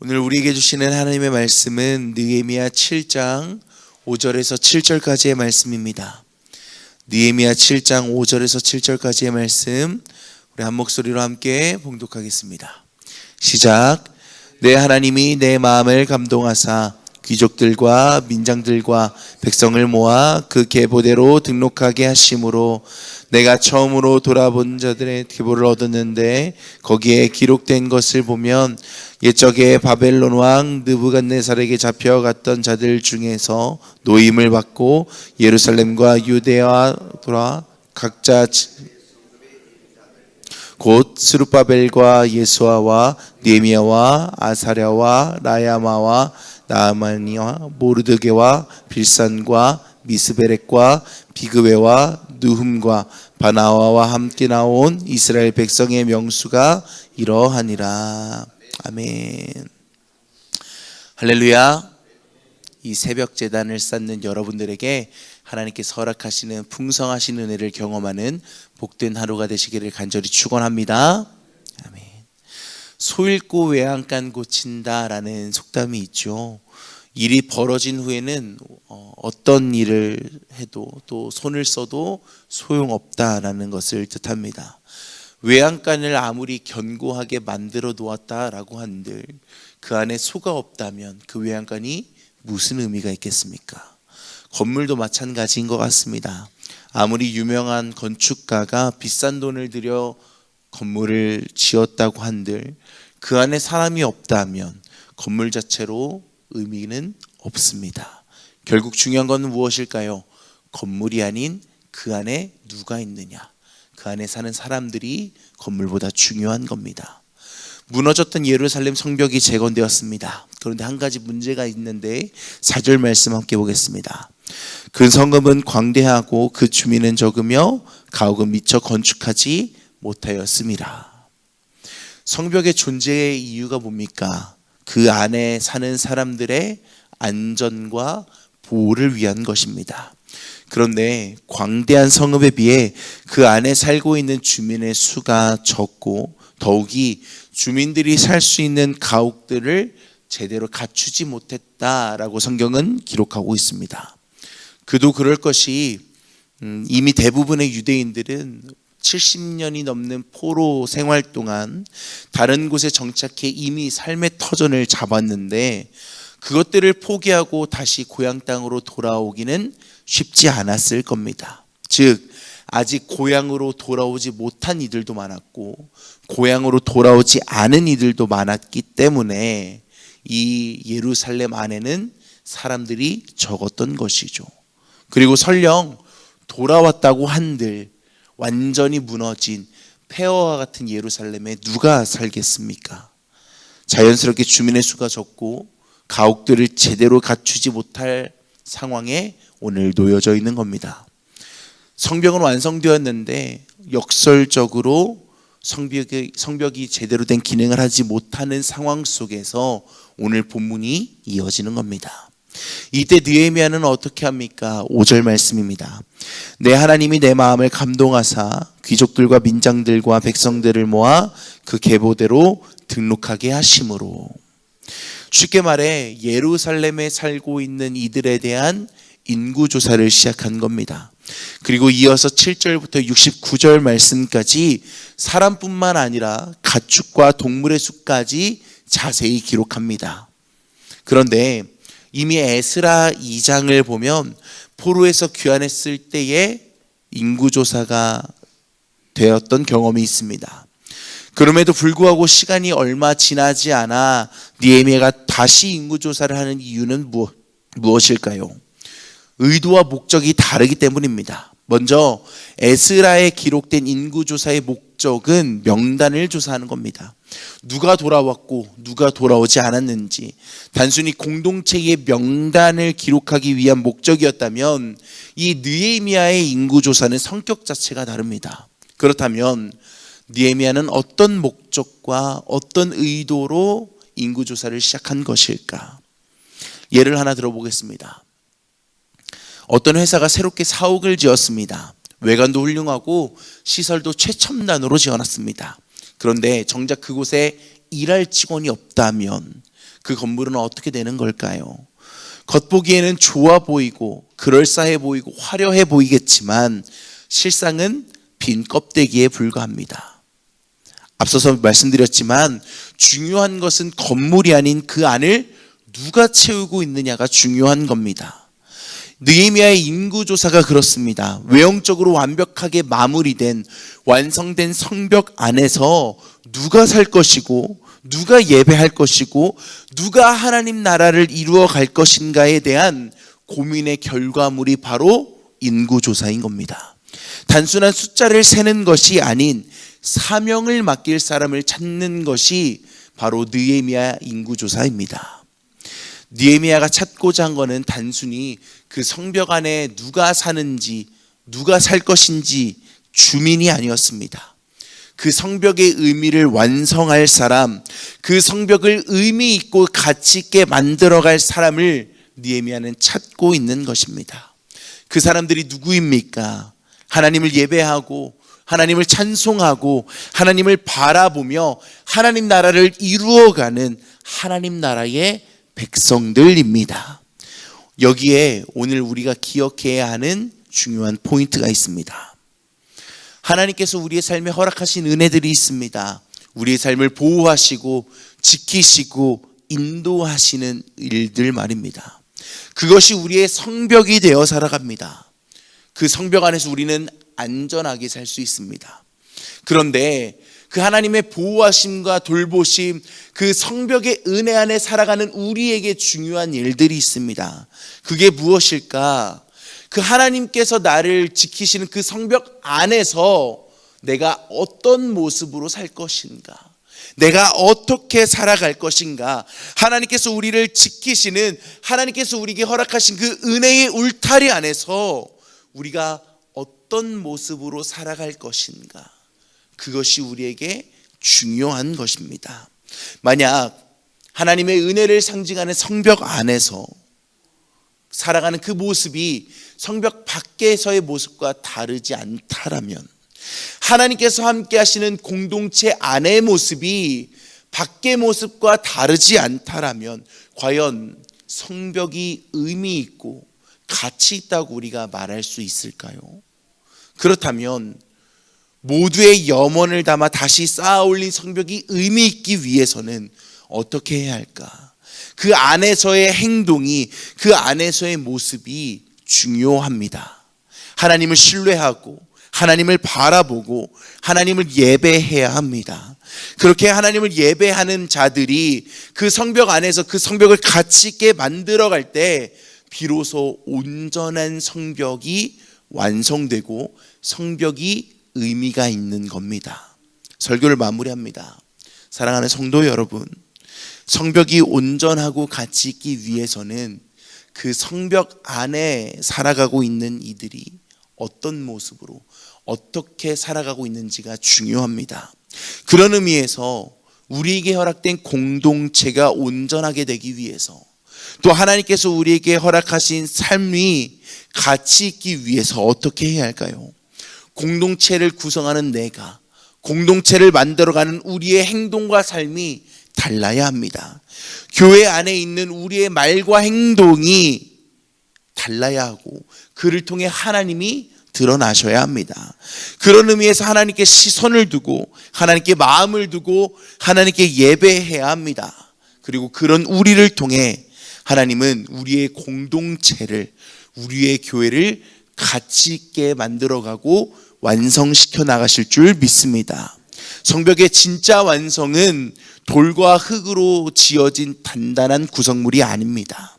오늘 우리에게 주시는 하나님의 말씀은 느헤미야 7장 5절에서 7절까지의 말씀입니다. 느헤미야 7장 5절에서 7절까지의 말씀 우리 한 목소리로 함께 봉독하겠습니다. 시작. 내 하나님이 내 마음을 감동하사 귀족들과 민장들과 백성을 모아 그 계보대로 등록하게 하심으로 내가 처음으로 돌아본 자들의 계보를 얻었는데 거기에 기록된 것을 보면 옛적에 바벨론 왕 느부갓네살에게 잡혀갔던 자들 중에서 노임을 받고 예루살렘과 유대와 돌아 각자 곧 스루바벨과 예수아와 느헤미야와 아사랴와 라야마와 나아만이와 모르드게와 빌산과 미스베렉과 비그웨와 누흠과 바나와와 함께 나온 이스라엘 백성의 명수가 이러하니라. 아멘. 할렐루야. 이 새벽 재단을 쌓는 여러분들에게 하나님께서 허락하시는 풍성하신 은혜를 경험하는 복된 하루가 되시기를 간절히 축원합니다. 아멘. 소 잃고 외양간 고친다라는 속담이 있죠. 일이 벌어진 후에는 어, 어떤 일을 해도 또 손을 써도 소용없다라는 것을 뜻합니다. 외양간을 아무리 견고하게 만들어 놓았다라고 한들 그 안에 소가 없다면 그 외양간이 무슨 의미가 있겠습니까? 건물도 마찬가지인 것 같습니다. 아무리 유명한 건축가가 비싼 돈을 들여 건물을 지었다고 한들 그 안에 사람이 없다면 건물 자체로 의미는 없습니다. 결국 중요한 것은 무엇일까요? 건물이 아닌 그 안에 누가 있느냐. 그 안에 사는 사람들이 건물보다 중요한 겁니다. 무너졌던 예루살렘 성벽이 재건되었습니다. 그런데 한 가지 문제가 있는데 4절 말씀 함께 보겠습니다. 그 성읍은 광대하고 그 주민은 적으며 가옥은 미처 건축하지 못하였습니다. 성벽의 존재의 이유가 뭡니까? 그 안에 사는 사람들의 안전과 보호를 위한 것입니다. 그런데 광대한 성읍에 비해 그 안에 살고 있는 주민의 수가 적고 더욱이 주민들이 살 수 있는 가옥들을 제대로 갖추지 못했다라고 성경은 기록하고 있습니다. 그도 그럴 것이 음, 이미 대부분의 유대인들은 70년이 넘는 포로 생활 동안 다른 곳에 정착해 이미 삶의 터전을 잡았는데 그것들을 포기하고 다시 고향 땅으로 돌아오기는 쉽지 않았을 겁니다. 즉, 아직 고향으로 돌아오지 못한 이들도 많았고, 고향으로 돌아오지 않은 이들도 많았기 때문에 이 예루살렘 안에는 사람들이 적었던 것이죠. 그리고 설령 돌아왔다고 한들 완전히 무너진 폐허와 같은 예루살렘에 누가 살겠습니까? 자연스럽게 주민의 수가 적고 가옥들을 제대로 갖추지 못할 상황에 오늘 놓여져 있는 겁니다. 성벽은 완성되었는데 역설적으로 성벽이, 성벽이 제대로 된 기능을 하지 못하는 상황 속에서 오늘 본문이 이어지는 겁니다. 이때 느헤미야는 어떻게 합니까? 5절 말씀입니다. 내 하나님이 내 마음을 감동하사 귀족들과 민장들과 백성들을 모아 그 계보대로 등록하게 하심으로 쉽게 말해 예루살렘에 살고 있는 이들에 대한 인구 조사를 시작한 겁니다. 그리고 이어서 7절부터 69절 말씀까지 사람뿐만 아니라 가축과 동물의 수까지 자세히 기록합니다. 그런데 이미 에스라 2장을 보면 포로에서 귀환했을 때의 인구 조사가 되었던 경험이 있습니다. 그럼에도 불구하고 시간이 얼마 지나지 않아 니에미아가 다시 인구 조사를 하는 이유는 무엇, 무엇일까요? 의도와 목적이 다르기 때문입니다. 먼저 에스라에 기록된 인구 조사의 목적은 명단을 조사하는 겁니다. 누가 돌아왔고 누가 돌아오지 않았는지 단순히 공동체의 명단을 기록하기 위한 목적이었다면 이 느헤미야의 인구 조사는 성격 자체가 다릅니다. 그렇다면 느헤미야는 어떤 목적과 어떤 의도로 인구 조사를 시작한 것일까? 예를 하나 들어보겠습니다. 어떤 회사가 새롭게 사옥을 지었습니다. 외관도 훌륭하고 시설도 최첨단으로 지어놨습니다. 그런데 정작 그곳에 일할 직원이 없다면 그 건물은 어떻게 되는 걸까요? 겉보기에는 좋아 보이고 그럴싸해 보이고 화려해 보이겠지만 실상은 빈 껍데기에 불과합니다. 앞서서 말씀드렸지만 중요한 것은 건물이 아닌 그 안을 누가 채우고 있느냐가 중요한 겁니다. 느헤미야의 인구 조사가 그렇습니다. 외형적으로 완벽하게 마무리된 완성된 성벽 안에서 누가 살 것이고 누가 예배할 것이고 누가 하나님 나라를 이루어 갈 것인가에 대한 고민의 결과물이 바로 인구 조사인 겁니다. 단순한 숫자를 세는 것이 아닌 사명을 맡길 사람을 찾는 것이 바로 느헤미야 인구 조사입니다. 느헤미야가 찾고자 한 거는 단순히 그 성벽 안에 누가 사는지 누가 살 것인지 주민이 아니었습니다. 그 성벽의 의미를 완성할 사람, 그 성벽을 의미 있고 가치 있게 만들어갈 사람을 느헤미야는 찾고 있는 것입니다. 그 사람들이 누구입니까? 하나님을 예배하고 하나님을 찬송하고 하나님을 바라보며 하나님 나라를 이루어가는 하나님 나라의 백성들입니다. 여기에 오늘 우리가 기억해야 하는 중요한 포인트가 있습니다. 하나님께서 우리의 삶에 허락하신 은혜들이 있습니다. 우리의 삶을 보호하시고 지키시고 인도하시는 일들 말입니다. 그것이 우리의 성벽이 되어 살아갑니다. 그 성벽 안에서 우리는 안전하게 살 수 있습니다. 그런데 그 하나님의 보호하심과 돌보심, 그 성벽의 은혜 안에 살아가는 우리에게 중요한 일들이 있습니다. 그게 무엇일까? 그 하나님께서 나를 지키시는 그 성벽 안에서 내가 어떤 모습으로 살 것인가? 내가 어떻게 살아갈 것인가? 하나님께서 우리를 지키시는 하나님께서 우리에게 허락하신 그 은혜의 울타리 안에서 우리가 어떤 모습으로 살아갈 것인가? 그것이 우리에게 중요한 것입니다. 만약 하나님의 은혜를 상징하는 성벽 안에서 살아가는 그 모습이 성벽 밖에서의 모습과 다르지 않다라면 하나님께서 함께 하시는 공동체 안의 모습이 밖의 모습과 다르지 않다라면 과연 성벽이 의미 있고 가치 있다고 우리가 말할 수 있을까요? 그렇다면 모두의 염원을 담아 다시 쌓아 올린 성벽이 의미 있기 위해서는 어떻게 해야 할까? 그 안에서의 행동이 그 안에서의 모습이 중요합니다. 하나님을 신뢰하고 하나님을 바라보고 하나님을 예배해야 합니다. 그렇게 하나님을 예배하는 자들이 그 성벽 안에서 그 성벽을 가치 있게 만들어 갈 때 비로소 온전한 성벽이 완성되고 성벽이 의미가 있는 겁니다. 설교를 마무리합니다. 사랑하는 성도 여러분, 성벽이 온전하고 가치 있기 위해서는 그 성벽 안에 살아가고 있는 이들이 어떤 모습으로 어떻게 살아가고 있는지가 중요합니다. 그런 의미에서 우리에게 허락된 공동체가 온전하게 되기 위해서 또 하나님께서 우리에게 허락하신 삶이 가치 있기 위해서 어떻게 해야 할까요? 공동체를 구성하는 내가 공동체를 만들어가는 우리의 행동과 삶이 달라야 합니다. 교회 안에 있는 우리의 말과 행동이 달라야 하고 그를 통해 하나님이 드러나셔야 합니다. 그런 의미에서 하나님께 시선을 두고 하나님께 마음을 두고 하나님께 예배해야 합니다. 그리고 그런 우리를 통해 하나님은 우리의 공동체를 우리의 교회를 가치 있게 만들어가고 완성시켜 나가실 줄 믿습니다. 성벽의 진짜 완성은 돌과 흙으로 지어진 단단한 구성물이 아닙니다.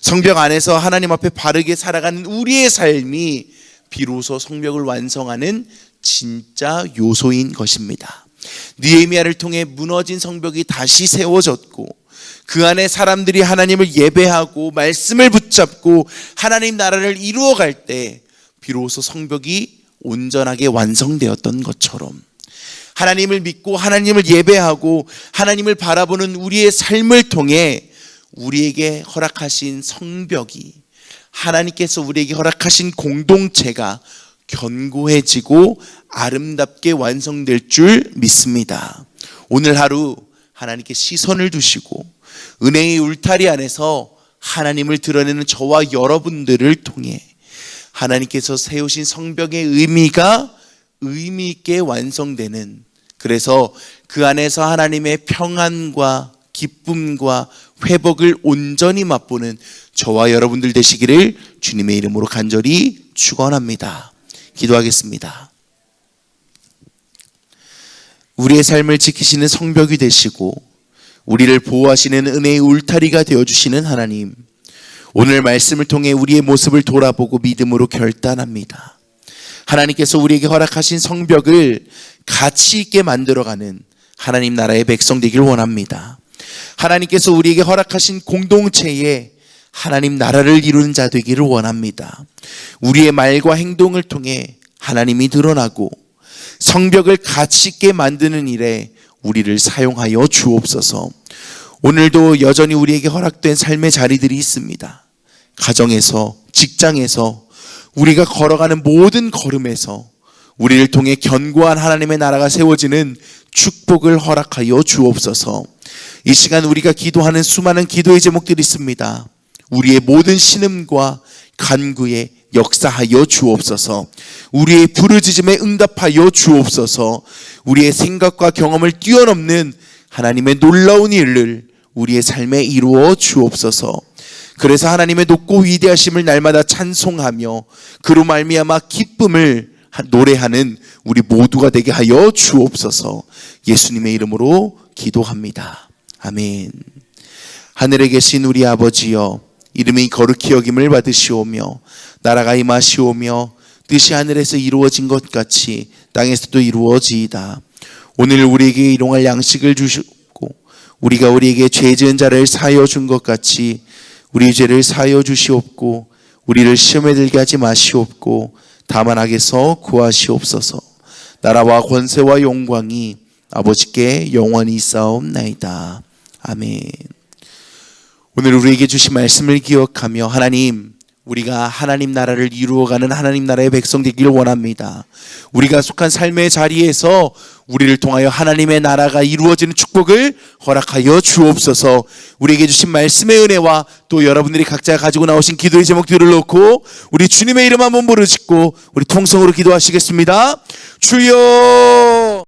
성벽 안에서 하나님 앞에 바르게 살아가는 우리의 삶이 비로소 성벽을 완성하는 진짜 요소인 것입니다. 느헤미야를 통해 무너진 성벽이 다시 세워졌고 그 안에 사람들이 하나님을 예배하고 말씀을 붙잡고 하나님 나라를 이루어 갈 때 비로소 성벽이 온전하게 완성되었던 것처럼 하나님을 믿고 하나님을 예배하고 하나님을 바라보는 우리의 삶을 통해 우리에게 허락하신 성벽이 하나님께서 우리에게 허락하신 공동체가 견고해지고 아름답게 완성될 줄 믿습니다. 오늘 하루 하나님께 시선을 두시고 은혜의 울타리 안에서 하나님을 드러내는 저와 여러분들을 통해 하나님께서 세우신 성벽의 의미가 의미 있게 완성되는 그래서 그 안에서 하나님의 평안과 기쁨과 회복을 온전히 맛보는 저와 여러분들 되시기를 주님의 이름으로 간절히 축원합니다. 기도하겠습니다. 우리의 삶을 지키시는 성벽이 되시고 우리를 보호하시는 은혜의 울타리가 되어 주시는 하나님. 오늘 말씀을 통해 우리의 모습을 돌아보고 믿음으로 결단합니다. 하나님께서 우리에게 허락하신 성벽을 가치 있게 만들어가는 하나님 나라의 백성 되길 원합니다. 하나님께서 우리에게 허락하신 공동체에 하나님 나라를 이루는 자 되기를 원합니다. 우리의 말과 행동을 통해 하나님이 드러나고 성벽을 가치 있게 만드는 일에 우리를 사용하여 주옵소서. 오늘도 여전히 우리에게 허락된 삶의 자리들이 있습니다. 가정에서, 직장에서, 우리가 걸어가는 모든 걸음에서 우리를 통해 견고한 하나님의 나라가 세워지는 축복을 허락하여 주옵소서. 이 시간 우리가 기도하는 수많은 기도의 제목들이 있습니다. 우리의 모든 신음과 간구에 역사하여 주옵소서. 우리의 부르짖음에 응답하여 주옵소서. 우리의 생각과 경험을 뛰어넘는 하나님의 놀라운 일을 우리의 삶에 이루어 주옵소서. 그래서 하나님의 높고 위대하심을 날마다 찬송하며 그로 말미암아 기쁨을 노래하는 우리 모두가 되게 하여 주옵소서. 예수님의 이름으로 기도합니다. 아멘. 하늘에 계신 우리 아버지여 이름이 거룩히 여김을 받으시오며 나라가 임하시오며 뜻이 하늘에서 이루어진 것 같이 땅에서도 이루어지이다. 오늘 우리에게 일용할 양식을 주시고 우리가 우리에게 죄 지은 자를 사하여 준 것 같이 우리 죄를 사하여 주시옵고 우리를 시험에 들게 하지 마시옵고 다만 악에서 구하시옵소서. 나라와 권세와 영광이 아버지께 영원히 있사옵나이다. 아멘. 오늘 우리에게 주신 말씀을 기억하며 하나님 우리가 하나님 나라를 이루어가는 하나님 나라의 백성 되기를 원합니다. 우리가 속한 삶의 자리에서 우리를 통하여 하나님의 나라가 이루어지는 축복을 허락하여 주옵소서. 우리에게 주신 말씀의 은혜와 또 여러분들이 각자 가지고 나오신 기도의 제목들을 놓고 우리 주님의 이름 한번 부르짖고 우리 통성으로 기도하시겠습니다. 주여